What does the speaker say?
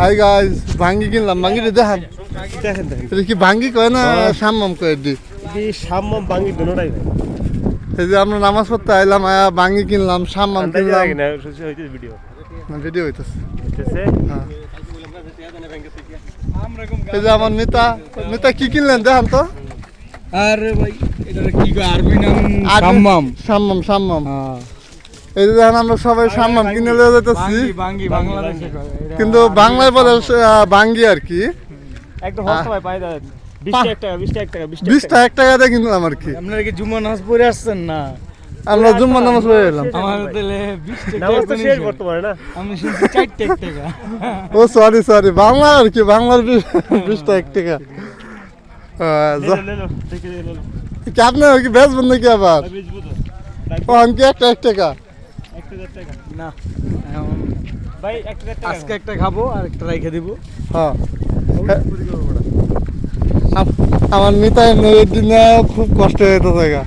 Hi guys ভাঙ্গি কিনলাম ভাঙ্গি দেখান। দেখেন দেখেন। এটা কি ভাঙ্গি কয় না হ্যাঁ। সাম্মাম কয় দি সাম্মাম বাঙ্গি দুটোটাই ভাই। এই যে আমরা নামাজ পড়তে আইলাম আয়া ভাঙ্গি কিনলাম সাম্মাম কিনলাম। ভিডিও ভিডিও হইতেছে হ্যাঁ। এই যে আমার নেতা নেতা কি কিনলেন দেখান তো? আরে ভাই এটা কি কয়? আরবি নাম সাম্মাম সাম্মাম সাম্মাম হ্যাঁ। এই যে দেখেন আমরা সবাই সাম্মাম কিনে লিয়ে যেতেছি বাঙ্গি বাঙ্গি কিন্তু বাংলায় বলে ভাঙ্গি আর কি। বিশ টাকা বিশ টাকা দিয়ে কিনলাম আর কি। আপনারা কি জুম্মা নামাজ পড়ে আসছেন না? আমরা জুম্মা নামাজ পড়ে এলাম। আমার তাহলে নামাজ তো শেষ শেষ। বর্তমানে না। আমি শুনছি চার টাকা টাকা। ও সরি সরি বাংলা আর কি বাংলার টাকা কি আপনি কি বেচবেন নাকি আবার? আমি কি একটা এক টাকা এক টাকা? না ভাই আজকে একটা খাব আর একটা রেখে দিব। হ্যাঁ। আম- আমার নিতাই নদীর দিনে খুব কষ্ট হয়ে যেত জায়গা